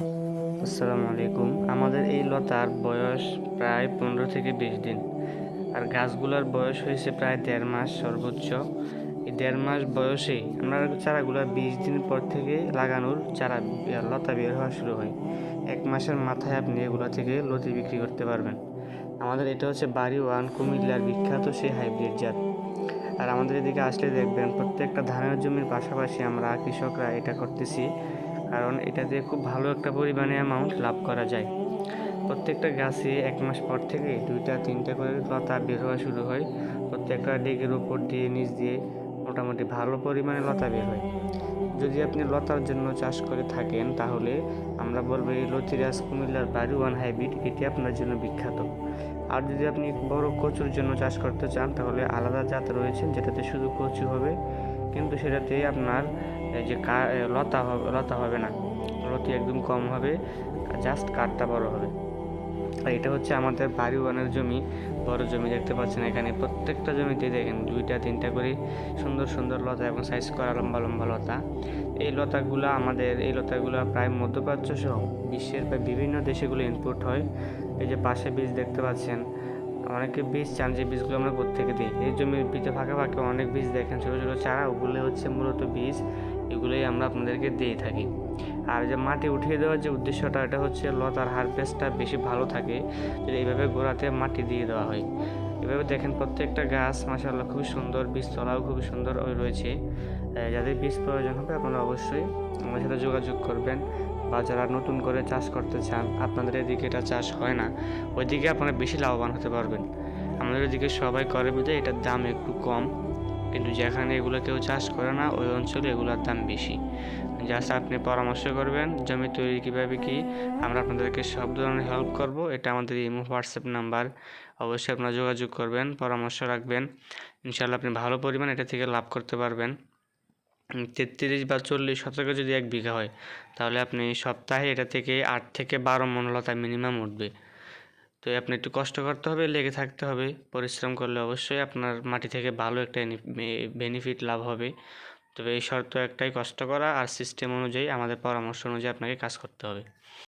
আসসালামু আলাইকুম। আমাদের এই লতার বয়স প্রায় পনেরো থেকে বিশ দিন। আর গাছগুলোর বয়স হয়েছে প্রায় দেড় মাস সর্বোচ্চ। এই দেড় মাস বয়সেই আমরা চারাগুলো বিশ দিন পর থেকে লাগানোর চারা লতা বের হওয়া শুরু হয়। এক মাসের মাথায় আপনি এগুলো থেকে লতি বিক্রি করতে পারবেন। আমাদের এটা হচ্ছে বাড়ি ওয়ান কুমিল্লার বিখ্যাত সেই হাইব্রিড জাত। আর আমাদের এদিকে আসলে দেখবেন প্রত্যেকটা ধানের জমির পাশাপাশি আমরা কৃষকরা এটা করতেছি। কারণ এটাতে খুব ভালো একটা পরিমাণে অ্যামাউন্ট লাভ করা যায়। প্রত্যেকটা গাছে এক মাস পর থেকে দুইটা, তিনটা করে লতা বের হওয়া শুরু হয়। প্রত্যেকটা ডেকের উপর দিয়ে, নিচ দিয়ে মোটামুটি ভালো পরিমাণে লতা বের হয়। যদি আপনি লতার জন্য চাষ করে থাকেন, তাহলে আমরা বলব এই লতিরাজ কুমিল্লার বাড়ি ওয়ান হাইব্রিড, এটি আপনার জন্য বিখ্যাত। আর যদি আপনি বড় কচুর জন্য চাষ করতে চান, তাহলে আলাদা জাত রয়েছে, যেটাতে শুধু কচু হবে। কিন্তু সেটাতে আপনার এই যে লতা হবে লতা হবে না। লতি একদম কম হবে জাস্ট কাঠটা বড় হবে। আর এটা হচ্ছে আমাদের বাড়ি ওয়ানের জমি, বড় জমি দেখতে পাচ্ছেন এখানে। প্রত্যেকটা জমিতে দেখেন, দুইটা, তিনটা করে সুন্দর সুন্দর লতা এবং সাইজ করা লম্বা লম্বা লতা। এই লতাগুলো আমাদের, এই লতাগুলো প্রায় মধ্যপ্রাচ্য সহ বিশ্বের প্রায় বিভিন্ন দেশেগুলো ইনপুট হয়। এই যে পাশে বীজ দেখতে পাচ্ছেন অনেকে বীজ চান যে বীজগুলো আমরা কোথেকে দিই। এই জমির ভিতরে ফাঁকা ফাঁকে অনেক বীজ দেখেন, ছোটো ছোটো চারা। ওগুলো হচ্ছে মূলত বীজ। এগুলোই আমরা আপনাদেরকে দিয়ে থাকি। আর যে মাটি উঠিয়ে দেওয়ার যে উদ্দেশ্যটা, এটা হচ্ছে লতার হারভেস্টটা বেশি ভালো থাকে যদি এইভাবে গোড়াতে মাটি দিয়ে দেওয়া হয়। এভাবে দেখেন প্রত্যেকটা গাছ মাসাল্লাহ খুবই সুন্দর বীজতলাও খুবই সুন্দর রয়েছে। যাদের বীজ প্রয়োজন হবে আপনারা অবশ্যই আমার সাথে যোগাযোগ করবেন। বা যারা নতুন করে চাষ করতে চান, আপনাদের এদিকে এটা চাষ হয় না। ওইদিকে আপনারা বেশি লাভবান হতে পারবেন। আমাদের এদিকে সবাই করে বুঝে এটার দাম একটু কম। কিন্তু যেখানে এগুলো কেউ চাষ করে না, ওই অঞ্চলে এগুলোর দাম বেশি। জাস্ট আপনি পরামর্শ করবেন, জমি তৈরি কীভাবে কি, আমরা আপনাদেরকে সব ধরনের হেল্প করব। এটা আমাদের ইমো, হোয়াটসঅ্যাপ নাম্বার। অবশ্যই আপনারা যোগাযোগ করবেন, পরামর্শ রাখবেন। ইনশাল্লাহ আপনি ভালো পরিমাণ এটা থেকে লাভ করতে পারবেন। তেত্রিশ বা চল্লিশ শতক যদি এক বিঘা হয়, তাহলে আপনি সপ্তাহে এটা থেকে আট থেকে বারো মন লতা মিনিমাম উঠবে। তো আপনি একটু কষ্ট করতে হবে, লেগে থাকতে হবে, পরিশ্রম করলে অবশ্যই আপনার মাটি থেকে ভালো একটা বেনিফিট লাভ হবে। তবে এই শর্ত একটাই, কষ্ট করা আর সিস্টেম অনুযায়ী, আমাদের পরামর্শ অনুযায়ী আপনাকে কাজ করতে হবে।